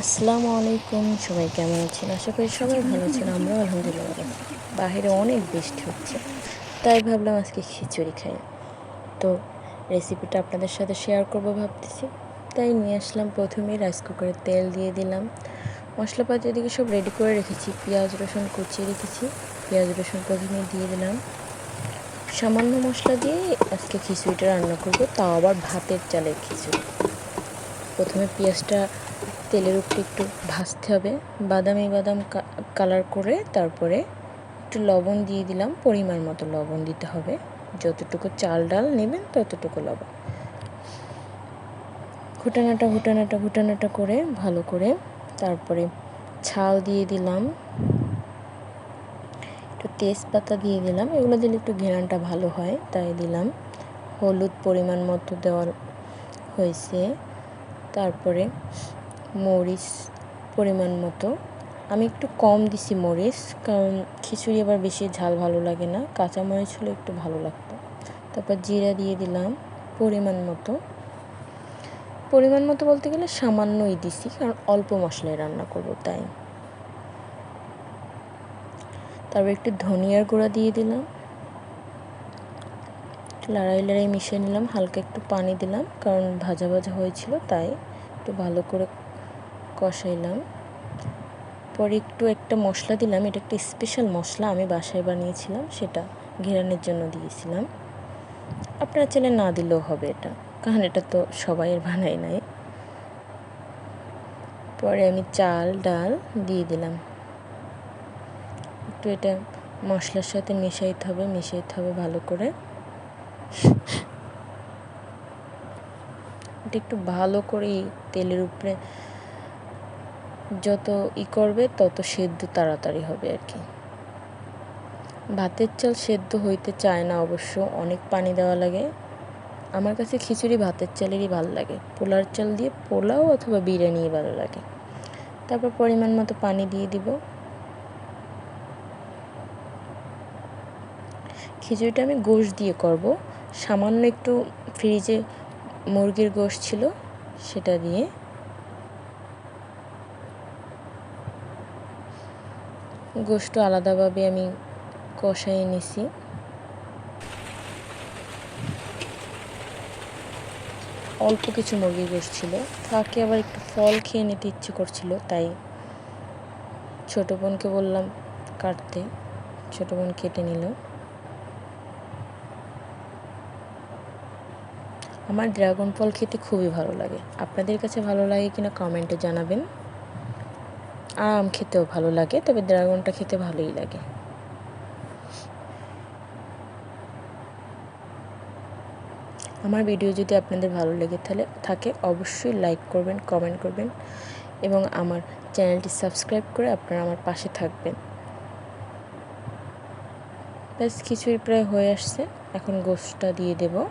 আসসালামু আলাইকুম, সবাই কেমন আছেন? আশা করি সবাই ভালো আছেন, আমরাও আলহামদুলিল্লাহ। বাইরে অনেক বৃষ্টি হচ্ছে, তাই ভাবলাম আজকে খিচুড়ি খাই। তো রেসিপিটা আপনাদের সাথে শেয়ার করব ভাবতেছি। তাই নিয়ে আসলাম প্রথমেই রাইস কুকারে তেল দিয়ে দিলাম। মশলাপাতি এদিকে সব রেডি করে রেখেছি, পেঁয়াজ, রসুন কুচিয়ে রেখেছি। পেঁয়াজ, রসুন প্রথমে দিয়ে দিলাম। সামান্য মশলা দিয়ে আজকে খিচুড়িটা রান্না করব, তাও আবার ভাতের চালের খিচুড়ি। প্রথমে পেঁয়াজটা তেলের উপরে একটু ভাজতে হবে। বাদামি বাদাম কালার করে তারপরে একটু লবণ দিয়ে দিলাম। পরিমাণ মতো লবণ দিতে হবে। যতটুকু চাল ডাল নেবেন ততটুকু লবণ। ঘুটানাটা ঘুটানাটা ঘুটানাটা করে ভালো করে তারপরে ছাল দিয়ে দিলাম। একটু তেজপাতা দিয়ে দিলাম। এগুলো দিলে একটু ঘেরানটা ভালো হয়, তাই দিলাম। হলুদ পরিমাণ মতো দেওয়া হয়েছে। তারপরে মরিচ পরিমাণ মতো। আমি একটু কম দিছি মরিচ, কারণ খিচুড়ি আবার বেশি ঝাল ভালো লাগে না। কাঁচা মরিচ হলে একটু ভালো লাগতো। তারপর জিরা দিয়ে দিলাম পরিমাণ মতো। পরিমাণ মতো বলতে গেলে সামান্যই দিছি, কারণ অল্প মশলায় রান্না করব তাই। তারপর একটু ধনিয়ার গুঁড়া দিয়ে দিলাম। লড়াই লড়াই মিশিয়ে নিলাম, হালকা একটু পানি দিলাম, কারণ ভাজা ভাজা হয়েছিল তাই। একটু ভালো করে কষাইলাম। পরে একটু একটা মশলা দিলাম, এটা একটা স্পেশাল মশলা আমি বাসায় বানিয়েছিলাম, সেটা ঘেরানোর জন্য দিয়েছিলাম। আপনারা চাইলে না দিলেও হবে এটা, কারণ এটা তো সবাই বানাই নাই। পরে আমি চাল, ডাল দিয়ে দিলাম। একটু এটা মশলার সাথে মিশাইতে হবে মিশাইতে হবে ভালো করে। এটা একটু ভালো করে তেলের উপরে যত ই করবে, তত সেদ্ধ তাড়াতাড়ি হবে আর কি। ভাতের চাল সেদ্ধ হইতে চায় না অবশ্য, অনেক পানি দেওয়া লাগে। আমার কাছে খিচুড়ি ভাতের চালেরই ভালো লাগে। পোলার চাল দিয়ে পোলাও অথবা বিরিয়ানি ভালো লাগে। তারপর পরিমাণ মতো পানি দিয়ে দিব। খিচুড়িটা আমি গোশ দিয়ে করব। সামান্য একটু ফ্রিজে মুরগির গোশ ছিল, সেটা দিয়ে গোষ্ঠ আলাদাভাবে আমি কষাই নিছি। অল্প কিছু মুরগি গোশ ছিল। তাকে আবার একটু ফল খেয়ে নিতে ইচ্ছে করছিল, তাই ছোটো বোনকে বললাম কাটতে। ছোটো বোন কেটে নিল। আমার ড্রাগন ফল খেতে খুবই ভালো লাগে। আপনাদের কাছে ভালো লাগে কিনা কমেন্টে জানাবেন। আম খেতেও ভালো লাগে, তবে ড্রাগনটা খেতে ভালোই লাগে। আমার ভিডিও যদি আপনাদের ভালো লেগে তাহলে থাকে, অবশ্যই লাইক করবেন, কমেন্ট করবেন এবং আমার চ্যানেলটি সাবস্ক্রাইব করে আপনারা আমার পাশে থাকবেন। ব্যাস, কিছুই প্রায় হয়ে আসছে। এখন গোষ্ঠটা দিয়ে দেবো।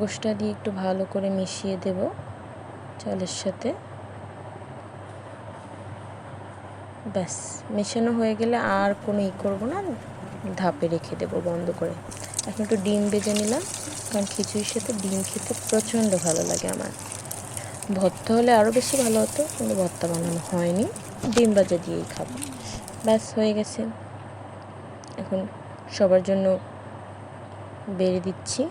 গোষ্ঠটা দিয়ে একটু ভালো করে মিশিয়ে দেব চালের সাথে। ব্যাস, মেশানো হয়ে গেলে আর কোনো ই করব না, ধাপে রেখে দেবো বন্ধ করে। এখন একটু ডিম বেজে নিলাম, কারণ খিচুড়ির সাথে ডিম খেতে প্রচণ্ড ভালো লাগে আমার। ভর্তা হলে আরও বেশি ভালো হতো, কিন্তু ভর্তা বানানো হয়নি, ডিম বাজা দিয়েই খাব। ব্যাস, হয়ে গেছে। এখন সবার জন্য বেড়ে দিচ্ছি।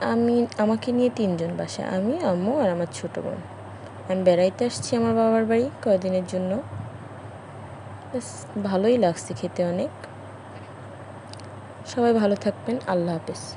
আমি, আমাকে নিয়ে তিনজন বাসে, আমি, আম্মু আর আমার ছোটো বোন। আমি বেড়াইতে আসছি আমার বাবার বাড়ি কয়দিনের জন্য। বেশ, ভালোই লাগছে খেতে অনেক। সবাই ভালো থাকবেন, আল্লাহ হাফেজ।